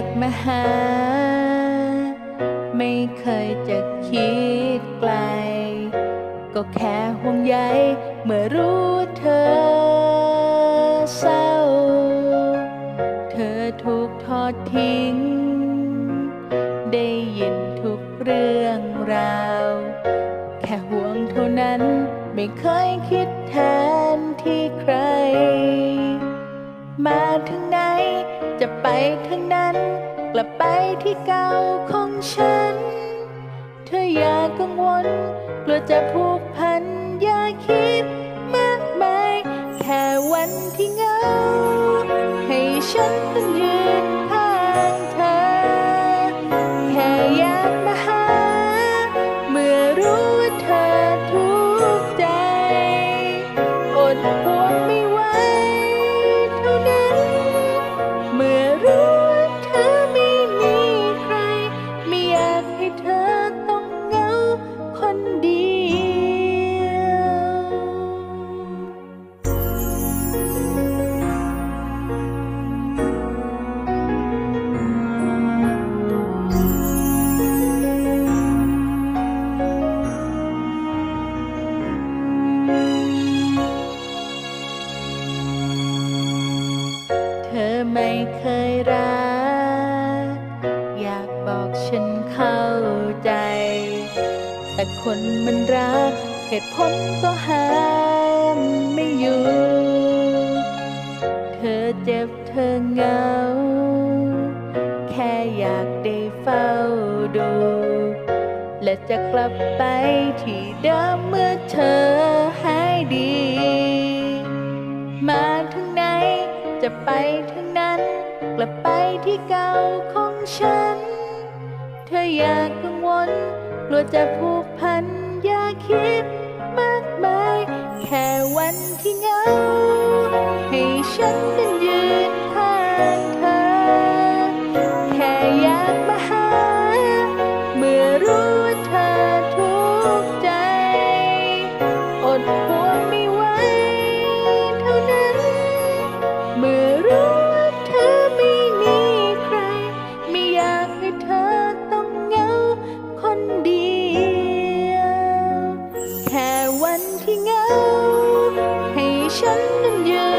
อยากมาหา ไม่เคยจะคิดไกล ก็แค่ห่วงใยเมื่อรู้ว่าเธอเศร้า เธอถูกทอดทิ้ง ได้ยินทุกเรื่องราว แค่ห่วงเท่านั้นไม่เคยคิดแทนที่ใคร มาถึงไหน จะไปทางนั้น กลับไปที่เก่าของฉัน เธออย่ากังวลกลัวจะผูกพันอย่าคิดมากมายแค่วันที่เหงาให้ฉันต้องยืนข้างเธอ แค่อยากมาหา เมื่อรู้ว่าเธอ ไม่เคยรัก อยากบอกฉันเข้าใจ แต่คนมันรัก เหตุผลก็ห้ามไม่อยู่ เธอเจ็บเธอเหงา แค่อยากได้เฝ้าดู และจะกลับไปที่เดิมเมื่อเธอหายดี มาถึงไหนจะไป ลับไปที่เก่าของฉัน เธออย่ากังวลกลัวจะผูกพันอย่าคิด ที่เหงาให้ฉันนั้นยืน